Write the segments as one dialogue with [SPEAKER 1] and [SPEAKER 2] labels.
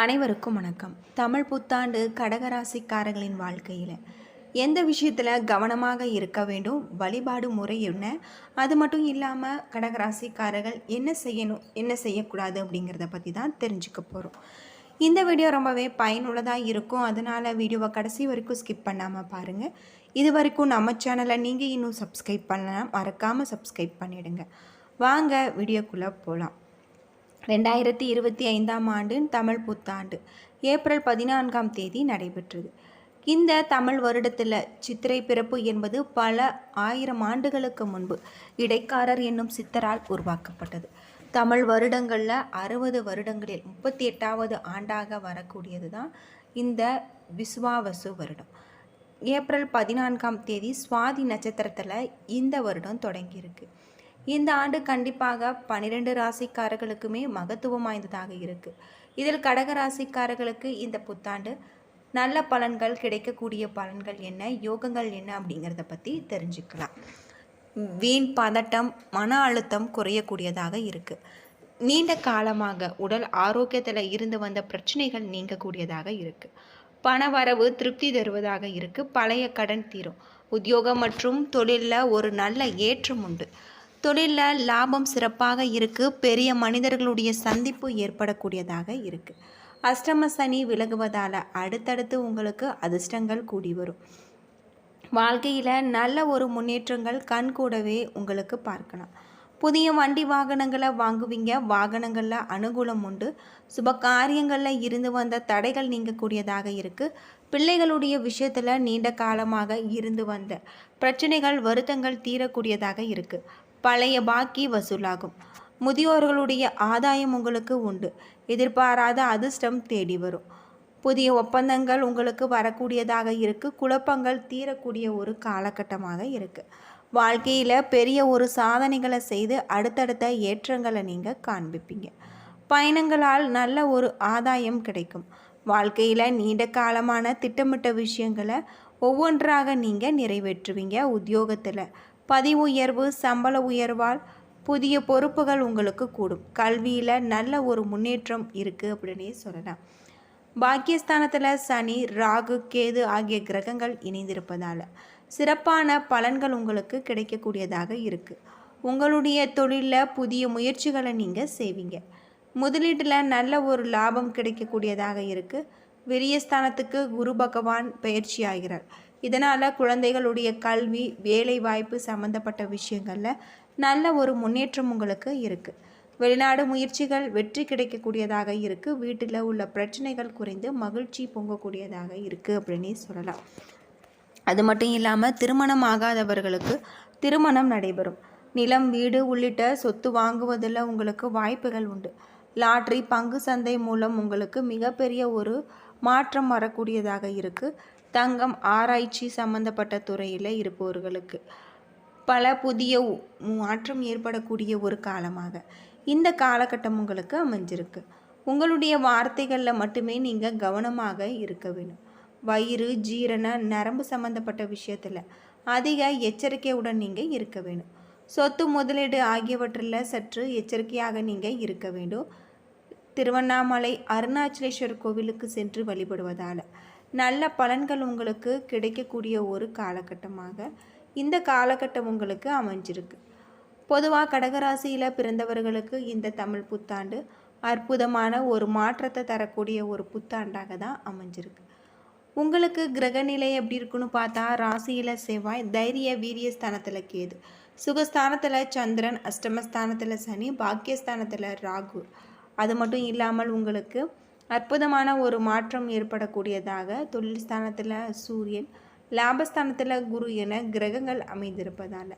[SPEAKER 1] அனைவருக்கும் வணக்கம். தமிழ் புத்தாண்டு கடகராசிக்காரர்களின் வாழ்க்கையில் எந்த விஷயத்தில் கவனமாக இருக்க வேண்டும்? வழிபாடு முறை என்ன? அது மட்டும் இல்லாமல் கடகராசிக்காரர்கள் என்ன செய்யணும்? என்ன செய்யக்கூடாது அப்படிங்கிறத பற்றி தான் தெரிஞ்சுக்க போகிறோம் இந்த வீடியோ ரொம்பவே பயனுள்ளதாக இருக்கும். அதனால் வீடியோவை கடைசி வரைக்கும் ஸ்கிப் பண்ணாமல் பாருங்கள் இது வரைக்கும் நம்ம சேனலை நீங்கள் இன்னும் சப்ஸ்கிரைப் பண்ணலாம் மறக்காமல் சப்ஸ்கிரைப் பண்ணிவிடுங்க வாங்க வீடியோக்குள்ளே போகலாம் ரெண்டாயிரத்தி இருபத்தி ஐந்தாம் ஆண்டு தமிழ் புத்தாண்டு ஏப்ரல் பதினான்காம் தேதி நடைபெற்றது. இந்த தமிழ் வருடத்தில் சித்திரை பிறப்பு என்பது பல ஆயிரம் ஆண்டுகளுக்கு முன்பு இடைக்காரர் என்னும் சித்தரால் உருவாக்கப்பட்டது. தமிழ் வருடங்களில் அறுபது வருடங்களில் முப்பத்தி எட்டாவது ஆண்டாக வரக்கூடியது தான் இந்த விஸ்வாவசு வருடம். ஏப்ரல் பதினான்காம் தேதி சுவாதி நட்சத்திரத்தில் இந்த வருடம் தொடங்கியிருக்கு. இந்த ஆண்டு கண்டிப்பாக பன்னிரெண்டு ராசிக்காரர்களுக்குமே மகத்துவம் வாய்ந்ததாக இருக்குது இதில் கடக ராசிக்காரர்களுக்கு இந்த புத்தாண்டு நல்ல பலன்கள் கிடைக்கக்கூடிய பலன்கள் என்ன யோகங்கள் என்ன அப்படிங்கிறத பற்றி தெரிஞ்சுக்கலாம். வீண் பதட்டம் மன அழுத்தம் குறையக்கூடியதாக இருக்குது நீண்ட காலமாக உடல் ஆரோக்கியத்தில் இருந்து வந்த பிரச்சனைகள் நீங்கக்கூடியதாக இருக்குது பண வரவு திருப்தி தருவதாக இருக்குது பழைய கடன் தீரும். உத்தியோகம் மற்றும் தொழிலில் ஒரு நல்ல ஏற்றம் உண்டு. தொழிலில் லாபம் சிறப்பாக இருக்குது பெரிய மனிதர்களுடைய சந்திப்பு ஏற்படக்கூடியதாக இருக்குது அஷ்டம சனி விலகுவதால் அடுத்தடுத்து உங்களுக்கு அதிர்ஷ்டங்கள் கூடி வரும். வாழ்க்கையில் நல்ல ஒரு முன்னேற்றங்கள் கண் கூடவே உங்களுக்கு பார்க்கலாம். புதிய வண்டி வாகனங்களை வாங்குவீங்க. வாகனங்களில் அனுகூலம் உண்டு. சுப காரியங்களில் இருந்து வந்த தடைகள் நீங்கக்கூடியதாக இருக்குது பிள்ளைகளுடைய விஷயத்தில் நீண்ட காலமாக இருந்து வந்த பிரச்சனைகள் வருத்தங்கள் தீரக்கூடியதாக இருக்குது பழைய பாக்கி வசூலாகும். முதியோர்களுடைய ஆதாயம் உங்களுக்கு உண்டு. எதிர்பாராத அதிர்ஷ்டம் தேடி வரும். புதிய ஒப்பந்தங்கள் உங்களுக்கு வரக்கூடியதாக இருக்குது குழப்பங்கள் தீரக்கூடிய ஒரு காலகட்டமாக இருக்குது வாழ்க்கையில் பெரிய ஒரு சாதனைகளை செய்து அடுத்தடுத்த ஏற்றங்களை நீங்கள் காண்பிப்பீங்க. பயணங்களால் நல்ல ஒரு ஆதாயம் கிடைக்கும். வாழ்க்கையில் நீண்ட காலமான திட்டமிட்ட விஷயங்களை ஒவ்வொன்றாக நீங்கள் நிறைவேற்றுவீங்க. உத்தியோகத்தில் பதிவு உயர்வு சம்பள உயர்வால் புதிய பொறுப்புகள் உங்களுக்கு கூடும். கல்வியில் நல்ல ஒரு முன்னேற்றம் இருக்குது அப்படின்னே சொல்லலாம். பாக்கியஸ்தானத்தில் சனி ராகு கேது ஆகிய கிரகங்கள் இணைந்திருப்பதால் சிறப்பான பலன்கள் உங்களுக்கு கிடைக்கக்கூடியதாக இருக்குது உங்களுடைய தொழிலில் புதிய முயற்சிகளை நீங்கள் செய்வீங்க. முதலீட்டில் நல்ல ஒரு லாபம் கிடைக்கக்கூடியதாக இருக்குது விரியஸ்தானத்துக்கு குரு பகவான் பயிற்சி ஆகிறார் இதனால் குழந்தைகளுடைய கல்வி வேலைவாய்ப்பு சம்மந்தப்பட்ட விஷயங்களில் நல்ல ஒரு முன்னேற்றம் உங்களுக்கு இருக்குது வெளிநாடு முயற்சிகள் வெற்றி கிடைக்கக்கூடியதாக இருக்குது வீட்டில் உள்ள பிரச்சனைகள் குறைந்து மகிழ்ச்சி பொங்கக்கூடியதாக இருக்குது அப்படின்னே சொல்லலாம். அது மட்டும் இல்லாமல் திருமணம் ஆகாதவர்களுக்கு திருமணம் நடைபெறும். நிலம் வீடு உள்ளிட்ட சொத்து வாங்குவதில் உங்களுக்கு வாய்ப்புகள் உண்டு. லாட்ரி பங்கு சந்தை மூலம் உங்களுக்கு மிகப்பெரிய ஒரு மாற்றம் வரக்கூடியதாக இருக்குது தங்கம் ஆராய்ச்சி சம்பந்தப்பட்ட துறையில் இருப்பவர்களுக்கு பல புதிய மாற்றம் ஏற்படக்கூடிய ஒரு காலமாக இந்த காலகட்டம் உங்களுக்கு அமைஞ்சிருக்கு. உங்களுடைய வார்த்தைகளில் மட்டுமே நீங்கள் கவனமாக இருக்க வேணும். வயிறு ஜீரண நரம்பு சம்பந்தப்பட்ட விஷயத்தில் அதிக எச்சரிக்கையுடன் நீங்கள் இருக்க வேணும். சொத்து முதலீடு ஆகியவற்றில் சற்று எச்சரிக்கையாக நீங்கள் இருக்க வேண்டும். திருவண்ணாமலை அருணாச்சலேஸ்வர் கோவிலுக்கு சென்று வழிபடுவதால் நல்ல பலன்கள் உங்களுக்கு கிடைக்கக்கூடிய ஒரு காலகட்டமாக இந்த காலகட்டம் உங்களுக்கு அமைஞ்சிருக்கு. பொதுவாக கடகராசியில் பிறந்தவர்களுக்கு இந்த தமிழ் புத்தாண்டு அற்புதமான ஒரு மாற்றத்தை தரக்கூடிய ஒரு புத்தாண்டாக தான் அமைஞ்சிருக்கு. உங்களுக்கு கிரகநிலை எப்படி இருக்குன்னு பார்த்தா ராசியில் செவ்வாய் தைரிய வீரிய ஸ்தானத்தில் கேது. சுகஸ்தானத்தில் சந்திரன் அஷ்டமஸ்தானத்தில் சனி பாக்கியஸ்தானத்தில் ராகு. அது மட்டும் இல்லாமல் உங்களுக்கு அற்புதமான ஒரு மாற்றம் ஏற்படக்கூடியதாக தொழில் ஸ்தானத்தில் சூரியன் லாபஸ்தானத்தில் குரு என கிரகங்கள் அமைந்திருப்பதால்.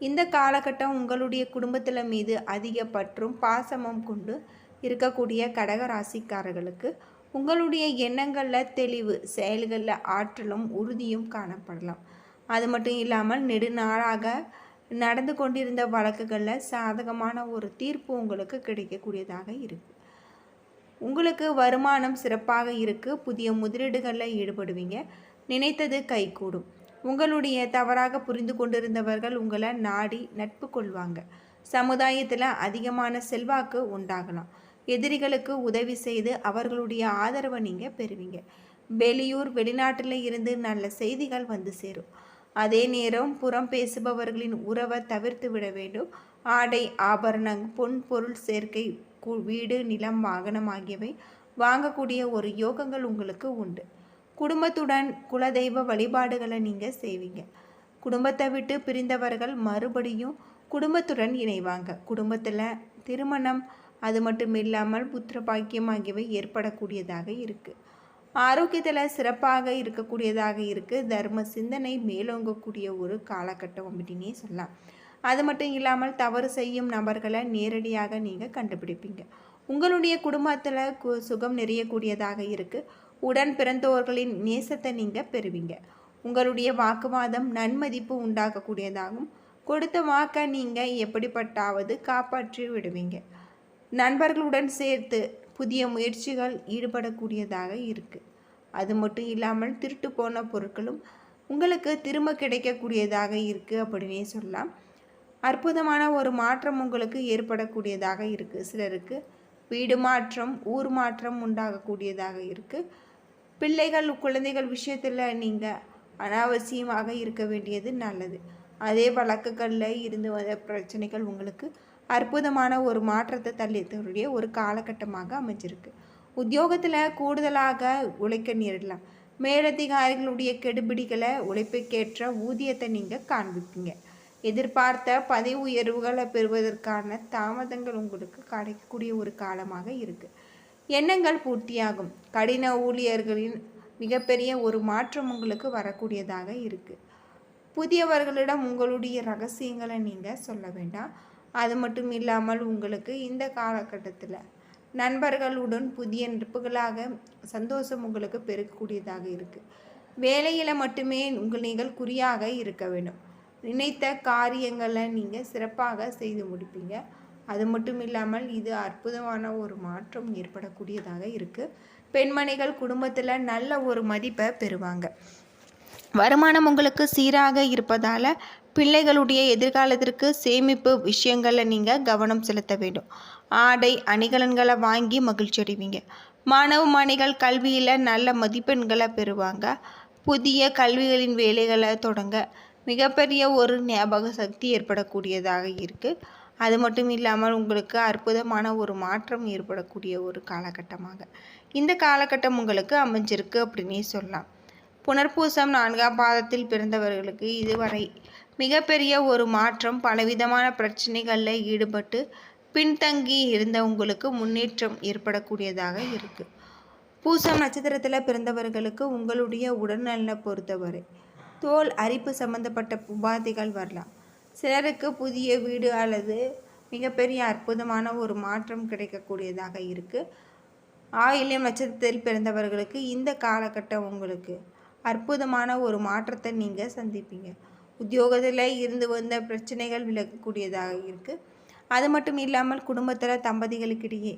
[SPEAKER 1] இந்த காலகட்டம் உங்களுடைய குடும்பத்தில் மீது அதிக பற்றும் பாசமும் கொண்டு இருக்கக்கூடிய கடக ராசிக்காரர்களுக்கு உங்களுடைய எண்ணங்களில் தெளிவு செயல்களில் ஆற்றலும் உறுதியும் காணப்படலாம். அது மட்டும் இல்லாமல் நெடுநாளாக நடந்து கொண்டிருந்த வழக்குகளில் சாதகமான ஒரு தீர்ப்பு உங்களுக்கு கிடைக்கக்கூடியதாக இருக்குது உங்களுக்கு வருமானம் சிறப்பாக இருக்குது புதிய முதலீடுகளில் ஈடுபடுவீங்க. நினைத்தது கைகூடும். உங்களுடைய தவறாக புரிந்து கொண்டிருந்தவர்கள் உங்களை நாடி நட்பு கொள்வாங்க. சமுதாயத்தில் அதிகமான செல்வாக்கு உண்டாகலாம். எதிரிகளுக்கு உதவி செய்து அவர்களுடைய ஆதரவை நீங்கள் பெறுவீங்க. வெளியூர் வெளிநாட்டில் இருந்து நல்ல செய்திகள் வந்து சேரும். அதே நேரம் புறம் பேசுபவர்களின் உறவை தவிர்த்து விட வேண்டும். ஆடை ஆபரணம் பொன் பொருள் சேர்க்கை வீடு நிலம் வாகனம் ஆகியவை வாங்கக்கூடிய ஒரு யோகங்கள் உங்களுக்கு உண்டு. குடும்பத்துடன் குலதெய்வ வழிபாடுகளை நீங்கள் செய்வீங்க. குடும்பத்தை விட்டு பிரிந்தவர்கள் மறுபடியும் குடும்பத்துடன் இணைவாங்க. குடும்பத்தில் திருமணம் அது மட்டும் இல்லாமல் புத்திர பாக்கியம் ஆகியவை ஏற்படக்கூடியதாக இருக்குது ஆரோக்கியத்தில் சிறப்பாக இருக்கக்கூடியதாக இருக்குது தர்ம சிந்தனை மேலோங்கக்கூடிய ஒரு காலகட்டம் அப்படின்னே சொல்லலாம். அது மட்டும் இல்லாமல் தவறு செய்யும் நபர்களை நேரடியாக நீங்கள் கண்டுபிடிப்பீங்க. உங்களுடைய குடும்பத்தில் கு சுகம் நிறையக்கூடியதாக இருக்குது உடன் பிறந்தவர்களின் நேசத்தை நீங்கள் பெறுவீங்க. உங்களுடைய வாக்குவாதம் நன்மதிப்பு உண்டாகக்கூடியதாகும். கொடுத்த வாக்கை நீங்கள் எப்படிப்பட்டாவது காப்பாற்றி விடுவீங்க. நண்பர்களுடன் சேர்த்து புதிய முயற்சிகள் ஈடுபடக்கூடியதாக இருக்குது அது மட்டும் இல்லாமல் திருட்டு போன பொருட்களும் உங்களுக்கு திரும்ப கிடைக்கக்கூடியதாக இருக்குது அப்படின்னே சொல்லலாம். அற்புதமான ஒரு மாற்றம் உங்களுக்கு ஏற்படக்கூடியதாக இருக்குது சிலருக்கு வீடு மாற்றம் ஊர் மாற்றம் உண்டாகக்கூடியதாக இருக்குது பிள்ளைகள் குழந்தைகள் விஷயத்தில் நீங்கள் அனாவசியமாக இருக்க வேண்டியது நல்லது. அதே வழக்குகளில் இருந்து வந்த பிரச்சனைகள் உங்களுக்கு அற்புதமான ஒரு மாற்றத்தை தள்ளித்தருடைய ஒரு காலகட்டமாக அமைஞ்சிருக்கு. உத்தியோகத்தில் கூடுதலாக உழைக்க நேரிடலாம். மேலதிகாரிகளுடைய கெடுபிடிகளை உழைப்புக்கேற்ற ஊதியத்தை நீங்கள் காண்பிப்பீங்க. எதிர்பார்த்த பதவி உயர்வுகளை பெறுவதற்கான தாமதங்கள் உங்களுக்கு கிடைக்கக்கூடிய ஒரு காலமாக இருக்குது எண்ணங்கள் பூர்த்தியாகும். கடின ஊழியர்களின் மிகப்பெரிய ஒரு மாற்றம் உங்களுக்கு வரக்கூடியதாக இருக்குது புதியவர்களிடம் உங்களுடைய ரகசியங்களை நீங்கள் சொல்ல வேண்டாம். அது மட்டும் இல்லாமல் உங்களுக்கு இந்த காலகட்டத்தில் நண்பர்களுடன் புதிய நட்புகளாக சந்தோஷம் உங்களுக்கு பெருக்கக்கூடியதாக இருக்குது வேலையில் மட்டுமே உங்கள் நீங்கள் குறியாக இருக்க வேண்டும். நினைத்த காரியங்களை நீங்கள் சிறப்பாக செய்து முடிப்பீங்க. அது மட்டும் இல்லாமல் இது அற்புதமான ஒரு மாற்றம் ஏற்படக்கூடியதாக இருக்குது பெண்மணிகள் குடும்பத்தில் நல்ல ஒரு மதிப்பை பெறுவாங்க. வருமானம் உங்களுக்கு சீராக இருப்பதால் பிள்ளைகளுடைய எதிர்காலத்திற்கு சேமிப்பு விஷயங்களில் நீங்கள் கவனம் செலுத்த வேண்டும். ஆடை அணிகலன்களை வாங்கி மகிழ்ச்சி அடைவீங்க. மாணவ மாணிகள் கல்வியில் நல்ல மதிப்பெண்களை பெறுவாங்க. புதிய கல்விகளின் வேலைகளை தொடங்க மிகப்பெரிய ஒரு ஞாபக சக்தி ஏற்படக்கூடியதாக இருக்குது அது மட்டும் இல்லாமல் உங்களுக்கு அற்புதமான ஒரு மாற்றம் ஏற்படக்கூடிய ஒரு காலகட்டமாக. இந்த காலகட்டம் உங்களுக்கு அமைஞ்சிருக்கு அப்படின்னே சொல்லலாம். புனர்பூசம் நான்காம் பாதத்தில் பிறந்தவர்களுக்கு இதுவரை மிகப்பெரிய ஒரு மாற்றம் பலவிதமான பிரச்சனைகளில் ஈடுபட்டு பின்தங்கி இருந்த உங்களுக்கு முன்னேற்றம் ஏற்படக்கூடியதாக இருக்குது பூசம் நட்சத்திரத்தில் பிறந்தவர்களுக்கு உங்களுடைய உடல்நலனை பொறுத்தவரை தோல் அரிப்பு சம்பந்தப்பட்ட உபாதைகள் வரலாம். சிலருக்கு புதிய வீடு அல்லது மிகப்பெரிய அற்புதமான ஒரு மாற்றம் கிடைக்கக்கூடியதாக இருக்குது ஆயில்யம் நட்சத்திரத்தில் பிறந்தவர்களுக்கு இந்த காலகட்டம் உங்களுக்கு அற்புதமான ஒரு மாற்றத்தை நீங்கள் சந்திப்பீங்க. உத்தியோகத்தில் இருந்து வந்த பிரச்சனைகள் விலகக்கூடியதாக இருக்குது அது மட்டும் இல்லாமல் குடும்பத்தில் தம்பதிகளுக்கிடையே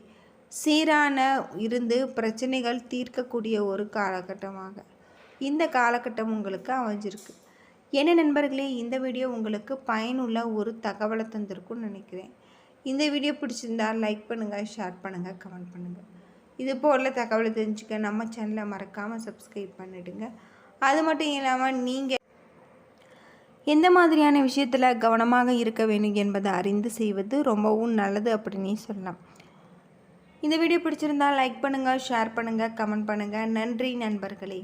[SPEAKER 1] சீரான இருந்து பிரச்சனைகள் தீர்க்கக்கூடிய ஒரு காலகட்டமாக இந்த காலகட்டம் உங்களுக்கு அமைஞ்சிருக்கு. என்ன நண்பர்களே இந்த வீடியோ உங்களுக்கு பயனுள்ள ஒரு தகவலை தந்திருக்கும்னு நினைக்கிறேன். இந்த வீடியோ பிடிச்சிருந்தால் லைக் பண்ணுங்கள் ஷேர் பண்ணுங்கள் கமெண்ட் பண்ணுங்கள் இது போல் தகவலை தெரிஞ்சுக்க நம்ம சேனலை மறக்காமல் சப்ஸ்கிரைப் பண்ணிடுங்க. அது மட்டும் இல்லாமல் நீங்கள் எந்த மாதிரியான விஷயத்தில் கவனமாக இருக்க வேண்டும் என்பதை அறிந்து செய்வது ரொம்பவும் நல்லது அப்படின்னே சொல்லலாம். இந்த வீடியோ பிடிச்சிருந்தால் லைக் பண்ணுங்கள் ஷேர் பண்ணுங்கள் கமெண்ட் பண்ணுங்கள் நன்றி நண்பர்களே.